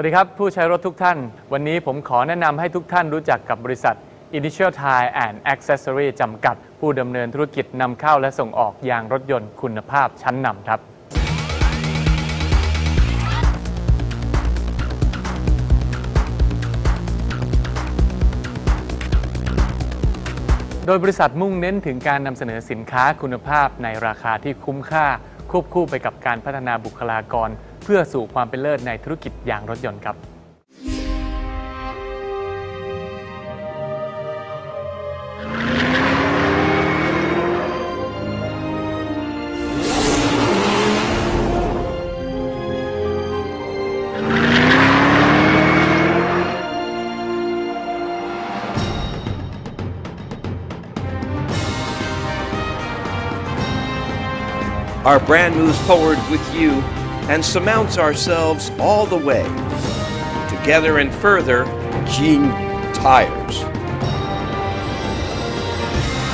วัสดีครับ ผู้ใช้รถทุกท่าน วันนี้ผมขอแนะนำให้ทุกท่านรู้จักกับบริษัท Initial Tire and Accessory จำกัด ผู้ดำเนินธุรกิจนำเข้าและส่งออกยางรถยนต์คุณภาพชั้นนำครับ โดยบริษัทมุ่งเน้นถึงการนำเสนอสินค้าคุณภาพในราคาที่คุ้มค่า ควบคู่ไปกับการพัฒนาบุคลากร พื่อสู่ความเป็นเลิศในธุรกิจยางรถยนต์ครับ Our brand moves forward with you and surmounts ourselves all the way. Together and further, Gene Tires.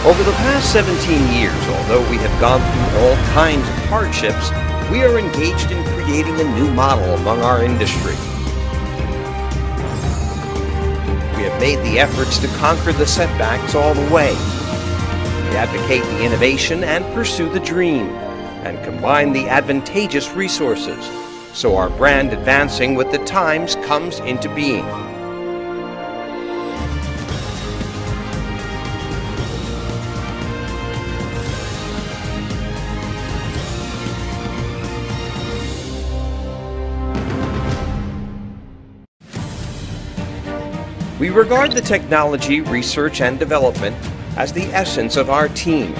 Over the past 17 years, although we have gone through all kinds of hardships, we are engaged in creating a new model among our industry. We have made the efforts to conquer the setbacks all the way. We advocate the innovation and pursue the dream and combine the advantageous resources so our brand advancing with the times comes into being. We regard the technology, research, and development as the essence of our team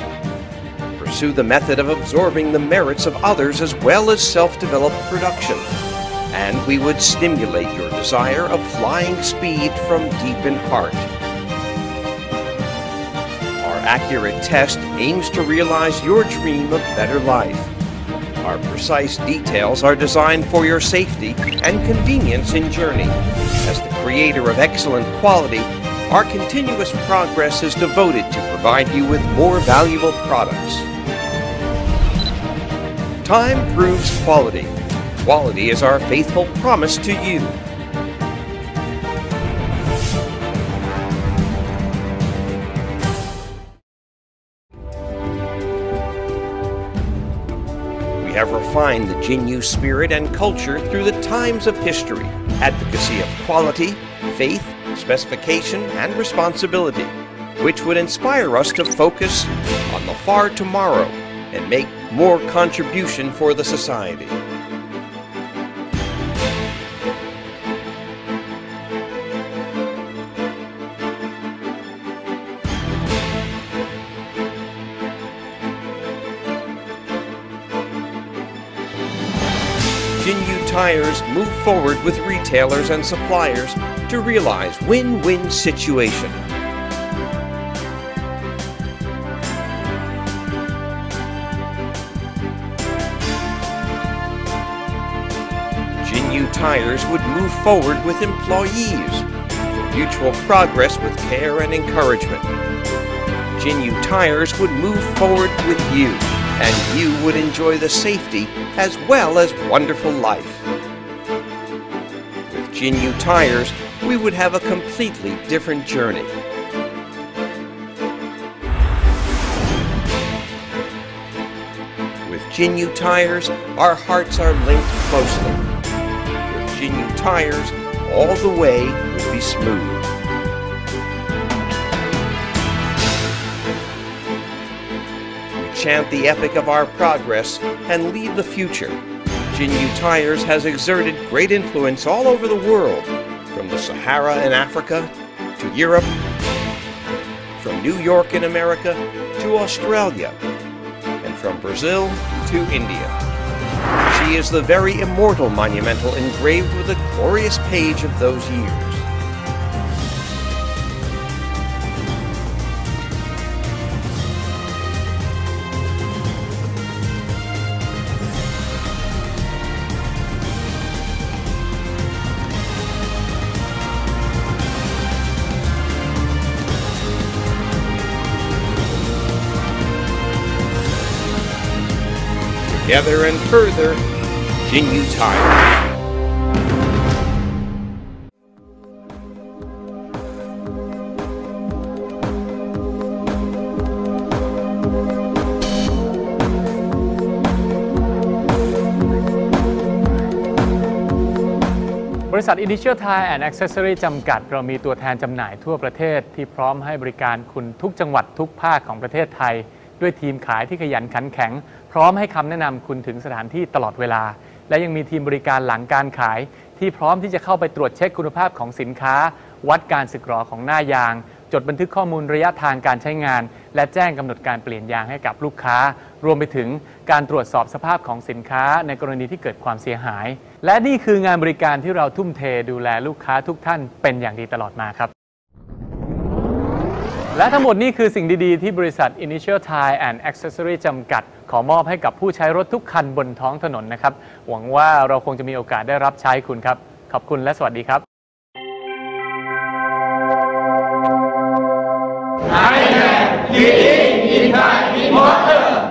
pursue the method of absorbing the merits of others as well as self developed production. And we would stimulate your desire of flying speed from deep in heart. Our accurate test aims to realize your dream of better life. Our precise details are designed for your safety and convenience in journey. As the creator of excellent quality, our continuous progress is devoted to provide you with more valuable products. Time proves quality. Quality is our faithful promise to you. We have refined the Jinyu spirit and culture through the times of history, advocacy of quality, faith, specification, and responsibility, which would inspire us to focus on the far tomorrow and make more contribution for the society. Jinyu Tires move forward with retailers and suppliers to realize win-win situation. Jinyu Tires would move forward with employees for mutual progress with care and encouragement. Jinyu Tires would move forward with you, and you would enjoy the safety as well as wonderful life. With Jinyu Tires, we would have a completely different journey. With Jinyu Tires, our hearts are linked closely. With Jinyu Tires, all the way will be smooth. We chant the epic of our progress and lead the future. Jinyu Tires has exerted great influence all over the world, from the Sahara in Africa to Europe, from New York in America to Australia, and from Brazil to India. She is the very immortal monumental engraved with a glorious page of those years. Together and further, continue time. บริษัท Initial Thai and Accessory จำกัด เรามีตัวแทนจำหน่ายทั่วประเทศที่พร้อมให้บริการคุณทุกจังหวัดทุกภาคของประเทศไทย ด้วยทีมขายที่ขยันขันแข็ง พร้อมให้คำแนะนำคุณถึงสถานที่ตลอดเวลา และยังมีทีมบริการหลังการขาย ที่พร้อมที่จะเข้าไปตรวจเช็คคุณภาพของสินค้า วัดการสึกหรอของหน้ายาง จดบันทึกข้อมูลระยะทางการใช้งาน และแจ้งกำหนดการเปลี่ยนยางให้กับลูกค้า รวมไปถึงการตรวจสอบสภาพของสินค้าในกรณีที่เกิดความเสียหาย และนี่คืองานบริการที่เราทุ่มเทดูแลลูกค้าทุกท่านเป็นอย่างดีตลอดมาครับ และทั้งหมดนี่คือสิ่งดี ๆ ที่บริษัท Initial Tire and Accessory จำกัด ขอมอบให้กับผู้ใช้รถทุกคันบนท้องถนนนะครับ หวังว่าเราคงจะมีโอกาสได้รับใช้คุณครับ ขอบคุณและสวัสดีครับ I am leading in the importer